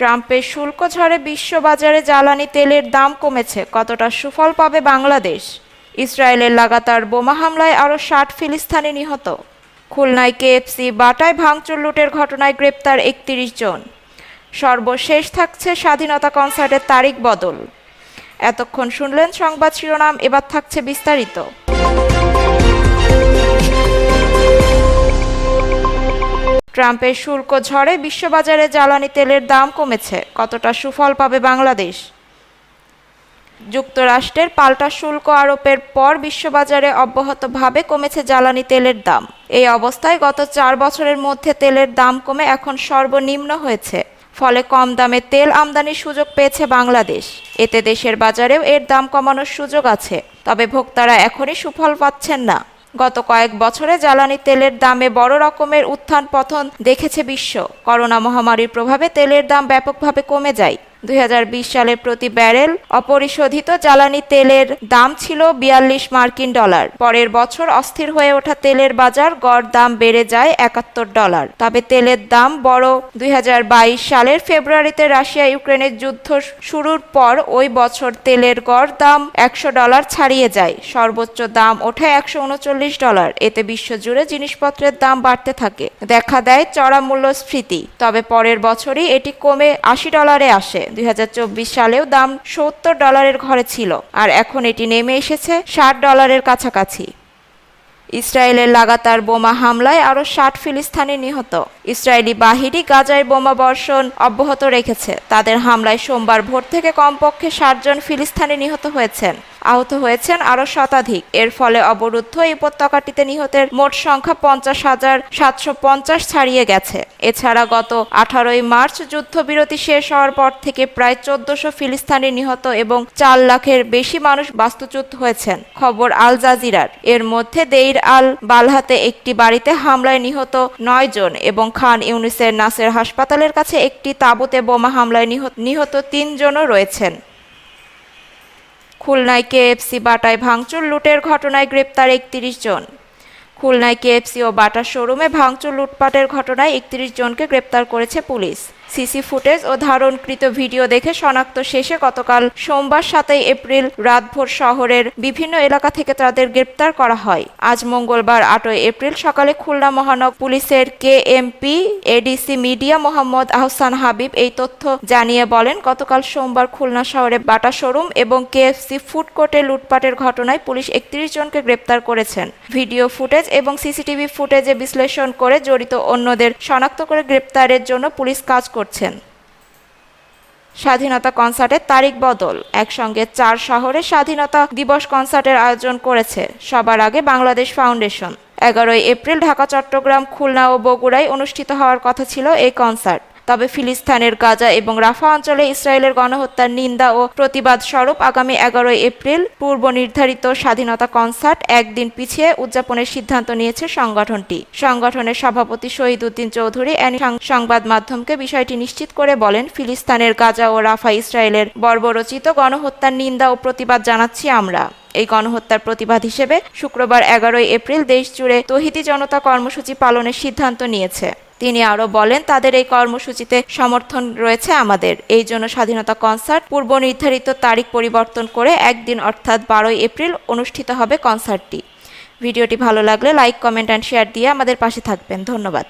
ট্রাম্পের শুল্ক ঝড়ে বিশ্ববাজারে জ্বালানি তেলের দাম কমেছে। কতটা সুফল পাবে বাংলাদেশ? ইসরায়েলের লাগাতার বোমা হামলায় আরও ষাট ফিলিস্তানি নিহত। খুলনায় কেএফসি বাটায় ভাঙচুর, লুটের ঘটনায় গ্রেপ্তার একত্রিশ জন। সর্বশেষ থাকছে স্বাধীনতা কনসার্টের তারিখ বদল। এতক্ষণ শুনলেন সংবাদ শিরোনাম, এবার থাকছে বিস্তারিত। ট্রাম্পের শুল্ক ঝড়ে বিশ্ববাজারে জ্বালানি তেলের দাম কমেছে। কতটা সুফল পাবে বাংলাদেশ? যুক্তরাষ্ট্রের পাল্টা শুল্ক আরোপের পর বিশ্ববাজারে অব্যাহতভাবে কমেছে জ্বালানি তেলের দাম। এই অবস্থায় গত চার বছরের মধ্যে তেলের দাম কমে এখন সর্বনিম্ন হয়েছে। ফলে কম দামে তেল আমদানির সুযোগ পেয়েছে বাংলাদেশ। এতে দেশের বাজারেও এর দাম কমানোর সুযোগ আছে। তবে ভোক্তারা এখনই সুফল পাচ্ছেন না। গত কয়েক বছরে জ্বালানি তেলের দামে বড় রকমের উত্থান পথন দেখেছে বিশ্ব। করোনা মহামারীর প্রভাবে তেলের দাম ব্যাপকভাবে কমে যায়। দুই হাজার বিশ সালে প্রতি ব্যারেল অপরিশোধিত জ্বালানি তেলের দাম ছিল বিয়াল্লিশ মার্কিন ডলার। পরের বছর অস্থির হয়ে ওঠা তেলের বাজার গড় দাম বেড়ে যায় একাত্তর ডলার। তবে তেলের দাম বড়। দুই হাজার বাইশ সালের ফেব্রুয়ারিতে রাশিয়া ইউক্রেনের যুদ্ধ শুরুর পর ওই বছর তেলের গড় দাম একশো ডলার ছাড়িয়ে যায়। সর্বোচ্চ দাম ওঠে একশো উনচল্লিশ ডলার। এতে বিশ্বজুড়ে জিনিসপত্রের দাম বাড়তে থাকে। দেখা দেয় চড়া মূল্যস্ফীতি। তবে পরের বছরই এটি কমে আশি ডলারে আসে। দুই হাজার চব্বিশ সালেও দাম সত্তর ডলারের ঘরে ছিল, আর এখন এটি নেমে এসেছে ষাট ডলারের কাছাকাছি। ইসরায়েলের লাগাতার বোমা হামলায় আরও ষাট ফিলিস্তানি নিহত। ইসরায়েলি বাহিনী গাজায় বোমা বর্ষণ অব্যাহত রেখেছে। তাদের হামলায় সোমবার ভোর থেকে কমপক্ষে ষাট জন ফিলিস্তানি নিহত হয়েছেন। আহত হয়েছেন আরও শতাধিক। এর ফলে অবরুদ্ধ এই উপত্যকাটিতে নিহতের মোট সংখ্যা পঞ্চাশ হাজার সাতশো পঞ্চাশ ছাড়িয়ে গেছে। এছাড়া গত আঠারোই মার্চ যুদ্ধবিরতি শেষ হওয়ার পর থেকে প্রায় চোদ্দশো ফিলিস্তানি নিহত এবং চার লাখের বেশি মানুষ বাস্তুচ্যুত হয়েছেন। খবর আল জাজিরার। এর মধ্যে দেইর আল বালহাতে একটি বাড়িতে হামলায় নিহত নয় জন এবং খান ইউনিসের নাসের হাসপাতালের কাছে একটি তাঁবুতে বোমা হামলায় নিহত নিহত তিনজনও রয়েছেন। খুলনায় কেএফসি বাটায় ভাঙচুর, লুটের ঘটনায় গ্রেপ্তার একত্রিশ জন। খুলনায় কেএফসি ও বাটা শোরুমে ভাঙচুর, লুটপাটের ঘটনায় একত্রিশ জনকে গ্রেপ্তার করেছে পুলিশ। সিসি ফুটেজ ও ধারণকৃত ভিডিও দেখে শনাক্ত শেষে গতকাল সোমবার সাতই এপ্রিল রাতভোর শহরের বিভিন্ন এলাকা থেকে তাদের গ্রেপ্তার করা হয়। আজ মঙ্গলবার আটই এপ্রিল সকালে খুলনা মহানগর পুলিশের KMP, ADC media Mohammad Ahsan Habib এই তথ্য জানিয়ে বলেন, গতকাল সোমবার খুলনা শহরে বাটা শোরুম এবং কেএফসি ফুড কোর্টে লুটপাটের ঘটনায় পুলিশ একত্রিশ জনকে গ্রেপ্তার করেছেন। ভিডিও ফুটেজ এবং সিসিটিভি ফুটেজে বিশ্লেষণ করে জড়িত অন্যদের শনাক্ত করে গ্রেপ্তারের জন্য পুলিশ কাজ করছেন। স্বাধীনতা কনসার্টের তারিখ বদল। একসঙ্গে চার শহরে স্বাধীনতা দিবস কনসার্টের আয়োজন করেছে। সবার আগে বাংলাদেশ ফাউন্ডেশন। এগারোই এপ্রিল ঢাকা চট্টগ্রাম খুলনা ও বগুড়ায় অনুষ্ঠিত হওয়ার কথা ছিল এই কনসার্ট। তবে ফিলিস্তানের গাজা এবং রাফা অঞ্চলে ইসরায়েলের গণহত্যার নিন্দা ও প্রতিবাদ স্বরূপ আগামী এগারোই এপ্রিল পূর্ব নির্ধারিত স্বাধীনতা কনসার্ট একদিন পিছিয়ে উদযাপনের সিদ্ধান্ত নিয়েছে সংগঠনটি। সংগঠনের সভাপতি শহীদ উদ্দিন চৌধুরী সংবাদ মাধ্যমকে বিষয়টি নিশ্চিত করে বলেন, ফিলিস্তানের গাজা ও রাফা ইসরায়েলের বর্বরচিত গণহত্যার নিন্দা ও প্রতিবাদ জানাচ্ছি আমরা। এই গণহত্যার প্রতিবাদ হিসেবে শুক্রবার এগারোই এপ্রিল দেশ জুড়ে তহিদি জনতা কর্মসূচি পালনের সিদ্ধান্ত নিয়েছে। তিনি আরও বলেন, তাদের এই কর্মসূচিতে সমর্থন রয়েছে আমাদের। এই জন্য স্বাধীনতা কনসার্ট পূর্ব নির্ধারিত তারিখ পরিবর্তন করে একদিন অর্থাৎ বারোই এপ্রিল অনুষ্ঠিত হবে কনসার্টটি। ভিডিওটি ভালো লাগলে লাইক, কমেন্ট অ্যান্ড শেয়ার দিয়ে আমাদের পাশে থাকবেন। ধন্যবাদ।